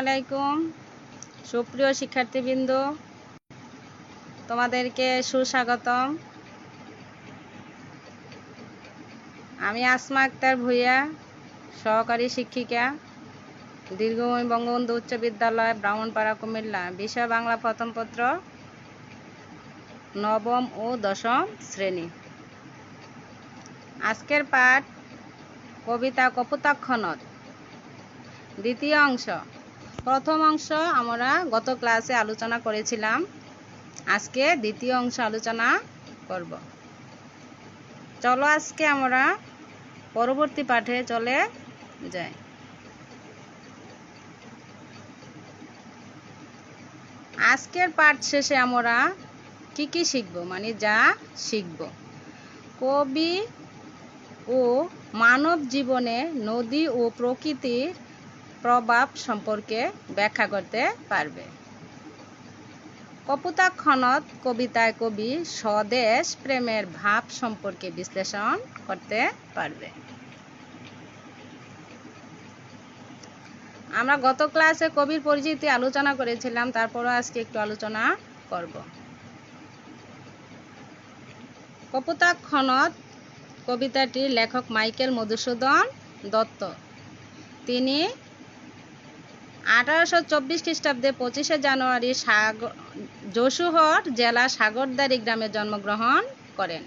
আলাইকুম। সুপ্রিয় শিক্ষার্থীবৃন্দ, তোমাদেরকে সুস্বাগতম। আমি আসমা আক্তার ভূঁইয়া, সহকারী শিক্ষিকা, দীর্ঘময় বঙ্গবন্ধু উচ্চ বিদ্যালয়, ব্রাহ্মণপাড়া, কুমিল্লা। বিষয় বাংলা প্রথম পত্র, নবম ও দশম শ্রেণি। আজকের পাঠ কবিতা কপোতাক্ষণত দ্বিতীয় অংশ। প্রথম অংশ আমরা গত ক্লাসে আলোচনা করেছিলাম। আজকে দ্বিতীয় অংশ আলোচনা করব। চলো আজকে আমরা পরবর্তী পাঠে চলে যাই। আজকের পাঠ শেষে আমরা কি কি শিখব? মানে যা শিখব। কবি ও মানব জীবনে নদী ও প্রকৃতির প্রভাব সম্পর্কে ব্যাখ্যা করতে পারবে। কপোতাক্ষণত কবিতায় কবি স্বদেশ প্রেমের ভাব সম্পর্কে বিশ্লেষণ করতে পারবে। আমরা গত ক্লাসে কবির পরিচিতি আলোচনা করেছিলাম, তারপরও আজকে একটু আলোচনা করব। কপোতাক্ষণত কবিতাটির লেখক মাইকেল মধুসূদন দত্ত। তিনি আঠারোশো চব্বিশ খ্রিস্টাব্দে পঁচিশে জানুয়ারি সাগর যশোহর জেলা সাগরদারি গ্রামে জন্মগ্রহণ করেন।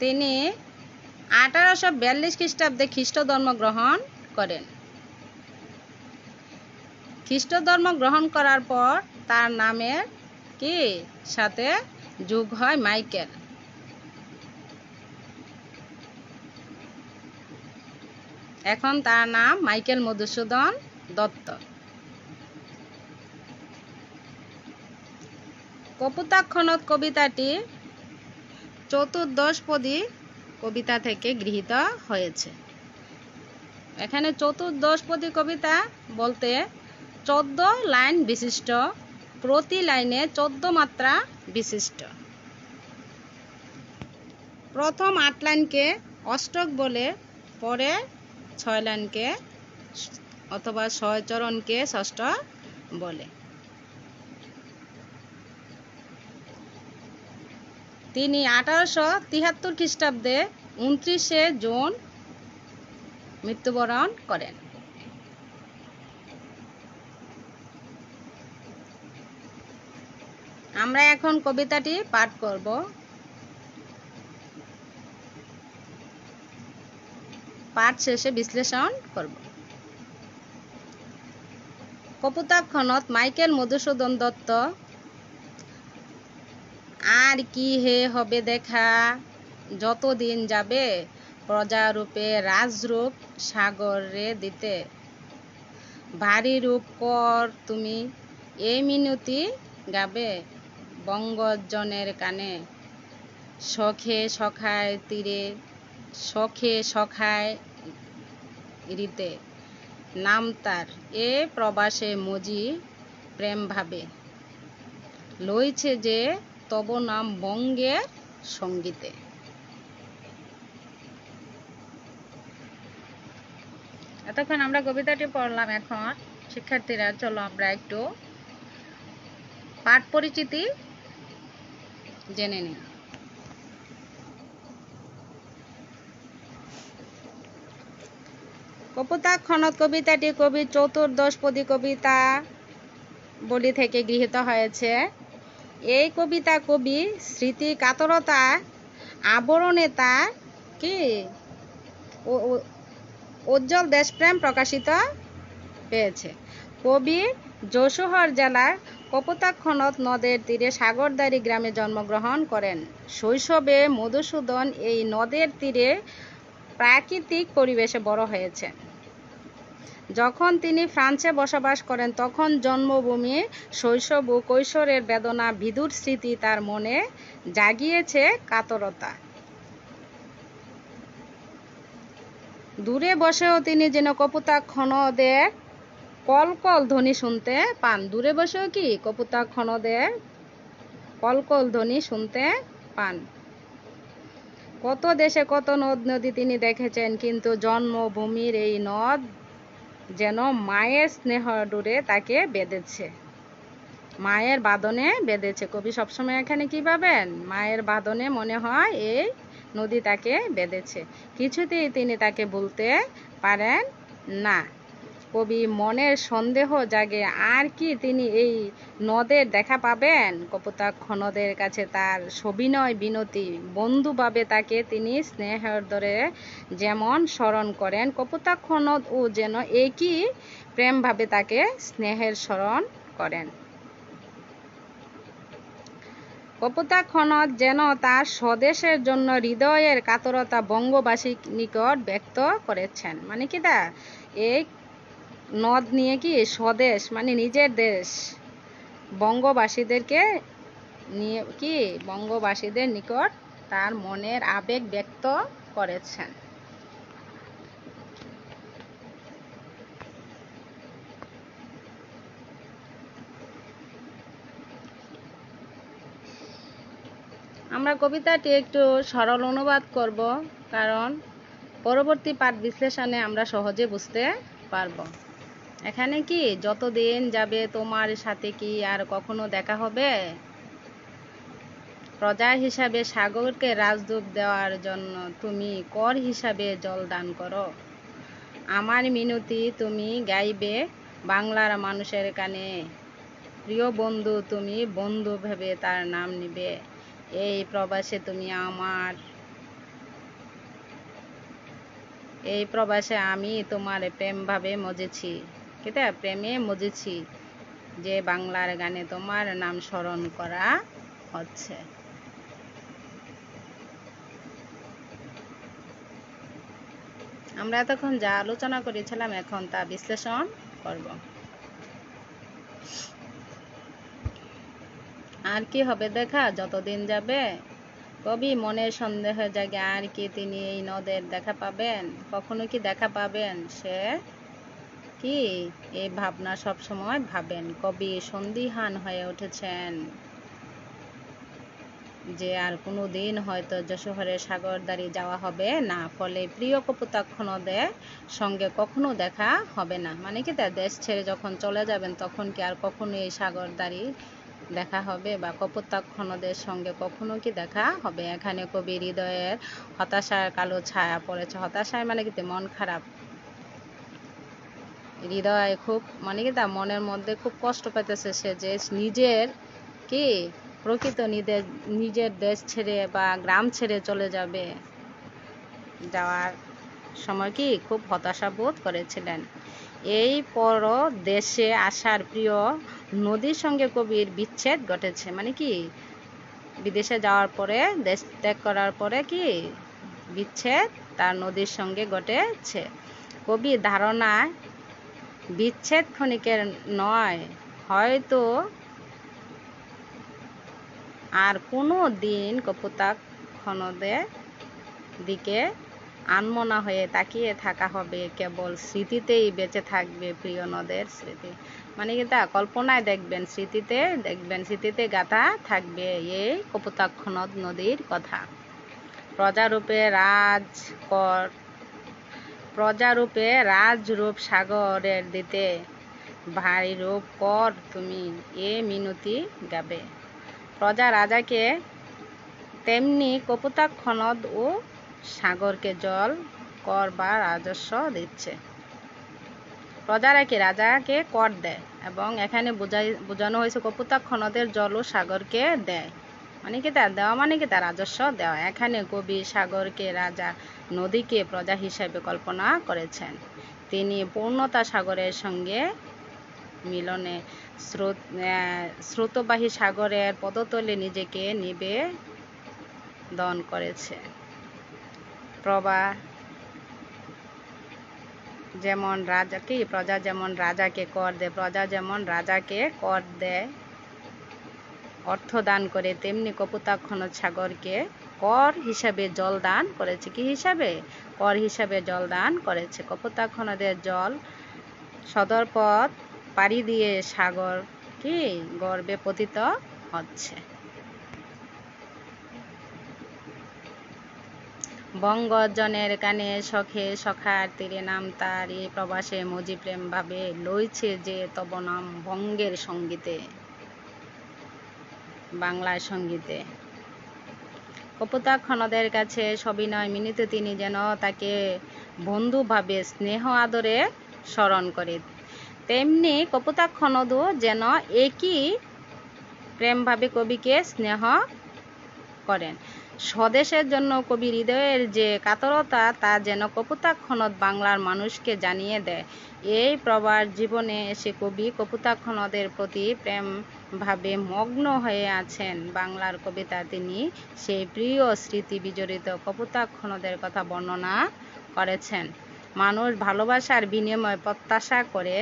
তিনি আঠারোশো বিয়াল্লিশ খ্রিস্টাব্দে খ্রিস্ট ধর্ম গ্রহণ করেন। খ্রিস্ট ধর্ম গ্রহণ করার পর তার নামের কি? সাথে যোগ হয় মাইকেল। এখন তার নাম মাইকেল মধুসূদন দত্ত। কপুতাক্ষণত কবিতাটি চতুর্দশপদী কবিতা থেকে গৃহীত হয়েছে। এখানে চতুর্দশপদী কবিতা বলতে চোদ্দ লাইন বিশিষ্ট, প্রতি লাইনে চোদ্দ মাত্রা বিশিষ্ট। প্রথম আট লাইনকে অষ্টক বলে পরে ছয় অথবা ছয় চরণকে ষষ্ঠ বলে। তিনি আঠারোশো তিহাত্তর খ্রিস্টাব্দে উনত্রিশে জুন মৃত্যুবরণ করেন। আমরা এখন কবিতাটি পাঠ করব। পাঠ শেষে বিশ্লেষণ করব। কপোতাক্ষণত মাইকেল মধুসূদন দত্ত, আর কি হে হবে দেখা, যতদিন যাবে প্রজারূপে রাজরূপ সাগরে দিতে। ভারী রূপ কর তুমি এই মিনতি গাবে বঙ্গজনের কানে। শখে সখায় তীরে শখে সখায় রীতে। নাম তার। এ প্রবাসে মজি প্রেম ভাবে। লইছে যে তব নাম বঙ্গের সঙ্গীতে। এতক্ষণ আমরা কবিতাটি পড়লাম এখন। শিক্ষার্থীরা, চলো আমরা একটু পাঠ পরিচিতি জেনে নিই। কপোতাক্ষণত কবিতাটি কবি চতুর্দশপদী কবিতা বলি থেকে গৃহীত হয়েছে। এই কবিতা কবি স্মৃতি কাতরতা আবরণে তার কি উজ্জ্বল দেশপ্রেম প্রকাশিত পেয়েছে কবি যশোহর জেলার কপোতাক্ষণত নদের তীরে সাগরদারি গ্রামে জন্মগ্রহণ করেন। শৈশবে মধুসূদন এই নদের তীরে প্রাকৃতিক পরিবেশে বড় হয়েছেন। যখন তিনি ফ্রান্সে বসবাস করেন, তখন জন্মভূমি শৈশব ও কৈশোরের বেদনা, বিদুর স্মৃতি তার মনে জাগিয়েছে কাতরতা। দূরে বসেও তিনি যেন কপোতাক্ষণদের কলকল ধ্বনি শুনতে পান। দূরে বসেও কি কপোতাক্ষণদের কলকল ধ্বনি শুনতে পান? কত দেশে কত নদ নদী তিনি দেখেছেন, কিন্তু জন্মভূমির এই নদ যেন মায়ের স্নেহ ডুরে তাকে বেঁধেছে। মায়ের বাদনে বেঁধেছে। কবি সবসময় এখানে কি পাবেন মায়ের বাদনে মনে হয় এই নদী তাকে বেঁধেছে। কিছুতেই তিনি তাকে ভুলতে পারেন না। কবি মনের সন্দেহ জাগে, আর কি তিনি এই নদের দেখা পাবেন? কপোতাক্ষ নদের কাছে তার সবিনয় বিনতি, বন্ধুভাবে তাকে তিনি স্নেহের দরে যেমন স্মরণ করেন। কপোতাক্ষ নদ ও যেন একই প্রেমভাবে তাকে স্নেহের স্মরণ করেন। কপোতাক্ষ নদ যেন তার স্বদেশের জন্য হৃদয়ের কাতরতা বঙ্গবাসীর নিকট ব্যক্ত করেছেন। মানে কি দা? এই নদ নিয়ে কি স্বদেশ মানে নিজের দেশ, বঙ্গবাসীদেরকে নিয়ে কি বঙ্গবাসীদের নিকট তার মনের আবেগ ব্যক্ত করেছেন। আমরা কবিতাটি একটু সরল অনুবাদ করব, কারণ পরবর্তী পাঠ বিশ্লেষণে আমরা সহজে বুঝতে পারব। এখানে কি যতদিন যাবে তোমার সাথে কি আর কখনো দেখা হবে? প্রজা হিসাবে সাগরকে রাজদূত দেওয়ার জন্য তুমি কর হিসাবে জল দান করো। আমার মিনতি, তুমি গাইবে বাংলার মানুষের কানে। প্রিয় বন্ধু, তুমি বন্ধু ভেবে তার নাম নিবে। এই প্রবাসে তুমি আমার, এই প্রবাসে আমি তোমার প্রেম ভাবে মজেছি। কেটা প্রেমে মজেছি। যে বাংলার গানে তোমার নাম স্মরণ করা হচ্ছে। আমরা এতক্ষণ যা আলোচনা করেছিলাম, এখন তা বিশ্লেষণ করব। আর কি হবে দেখা, যতদিন যাবে, কবি মনের সন্দেহ জাগে, আর কি তিনি এই নদের দেখা পাবেন, কখনো কি দেখা পাবেন সে কি? এই ভাবনা সব সময় ভাবেন। কবি সন্দিহান হয়ে উঠেছেন। যে আর কোনো দিন হয়তো যশোহরের সাগর সাগরদারি যাওয়া হবে না, ফলে প্রিয় কপোতাক্ষ নদের সঙ্গে কখনো দেখা হবে না। মানে কি তার দেশ ছেড়ে যখন চলে যাবেন, তখন কি আর কখনো এই সাগর সাগরদারি দেখা হবে বা কপোতাক্ষ নদের সঙ্গে কখনো কি দেখা হবে? এখানে কবি হৃদয়ের হতাশার কালো ছায়া পড়েছে। হতাশায় মানে কি মন খারাপ। হৃদয় খুব মানে কি তা মনের মধ্যে খুব কষ্ট পাইতেছে সে যে নিজের কি প্রকৃত নিজের নিজের দেশ ছেড়ে বা গ্রাম ছেড়ে চলে যাবে যাওয়ার সময় কি খুব হতাশা বোধ করেছিলেন। এই পর দেশে আসার প্রিয় নদীর সঙ্গে কবির বিচ্ছেদ ঘটেছে। মানে কি বিদেশে যাওয়ার পরে, দেশ ত্যাগ করার পরে কি বিচ্ছেদ তার নদীর সঙ্গে ঘটেছে। কবির ধারণায় বিচ্ছেদ ক্ষণিকের নয়, হয়তো আর কোনো দিন কপোতাক খনদের দিকে আনমনা হয়ে তাকিয়ে থাকা হবে, কেবল স্মৃতিতেই বেঁচে থাকবে প্রিয় নদের স্মৃতি। মানে কি তা? কল্পনায় দেখবেন, স্মৃতিতে দেখবেন, স্মৃতিতে গাথা থাকবে এই কপোতাক্ষ নদ নদীর কথা। প্রজারূপে রাজ কর প্রজারূপে রাজরূপ সাগরের দিতে ভারী রূপ কর তুমি, এ মিনতি গাবে। প্রজা রাজাকে তেমনি কপোতাক্ষ নদ ও সাগরকে জল কর বা রাজস্ব দিচ্ছে। প্রজারা কি রাজাকে কর দেয় এবং এখানে বোঝাই, বোঝানো হয়েছে কপোতাক্ষ নদের জল ও সাগরকে দেয়। কি তার দেওয়া মানে কি তার রাজস্ব দেওয়া। এখানে কবি সাগরকে রাজা, নদীকে প্রজা হিসেবে কল্পনা করেছেন। তিনি পূর্ণতা সাগরের সঙ্গে মিলনে স্রোত স্রোতবাহী সাগরের পদতলে নিজেকে নিবে দন করেছে। প্রভা যেমন রাজা কি প্রজা যেমন রাজাকে কর দেয়, প্রজা যেমন রাজাকে কর দেয় অর্থ দান করে তেমনি কপুতাক্ষণ সাগরকে কর হিসাবে জল দান করেছে। কি হিসাবে? কর হিসাবে জল দান করেছে। কপোতাক্ষ নদের জল সদরপথ পাড়ি দিয়ে সাগর কি গর্বে পতিত হচ্ছে। বঙ্গজনের কানে সখে সখার তীরে নাম তার এ প্রবাসে মজি প্রেম ভাবে লইছে যে তব নাম বঙ্গের সঙ্গীতে। বাংলার সঙ্গীতে। কপোতাক্ষণদের কাছে সবিনয় মিনিতে তিনি যেন তাকে বন্ধুভাবে স্নেহ আদরে স্মরণ করে। তেমনি কপোতাক্ষণদও যেন একই প্রেমভাবে কবিকে স্নেহ করেন। স্বদেশের জন্য কবি হৃদয়ের যে কাতরতা, তা যেন কপোতাক্ষ নদ বাংলার মানুষকে জানিয়ে দেয়। এই প্রবাস জীবনে এসে কবি কপুতাক্ষণদের প্রতি প্রেম ভাবে মগ্ন হয়ে আছেন। বাংলার কবিতা তিনি সেই প্রিয় স্মৃতি বিজড়িত কপুতাক্ষণদের কথা বর্ণনা করেছেন। মানুষ ভালোবাসার বিনিময়ে প্রত্যাশা করে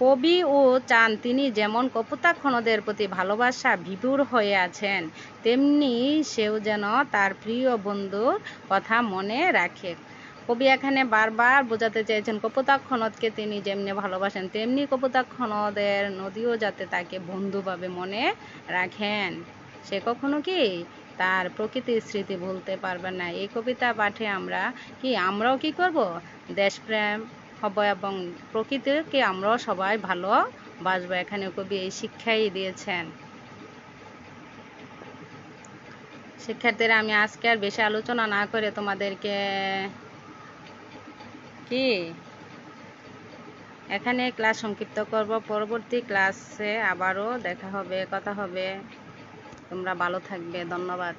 কবি ও চান তিনি যেমন কপোতাক্ষ নদের প্রতি ভালোবাসা বিভোর হয়ে আছেন, তেমনি সেও যেন তার প্রিয় বন্ধুর কথা মনে রাখে। কবি এখানে বারবার বোঝাতে চেয়েছেন কপোতাক্ষ নদকে তিনি যেমনি ভালোবাসেন, তেমনি কপোতাক্ষ নদের নদীও যাতে তাকে বন্ধুভাবে মনে রাখেন। সে কখনো কি তার প্রকৃতির স্মৃতি ভুলতে পারবে না? এই কবিতা পাঠে আমরা কি, আমরাও কি করব? দেশপ্রেম হব এবং প্রকৃতিকে আমরাও সবাই ভালো বাসবো। এখানে কবি এই শিক্ষাই দিয়েছেন। শিক্ষার্থীরা, আমি আজকে আর বেশি আলোচনা না করে তোমাদেরকে কি? এখানে ক্লাস সংক্ষিপ্ত করব। পরবর্তী ক্লাসে আবারও দেখা হবে, কথা হবে। তোমরা ভালো থাকবে। ধন্যবাদ।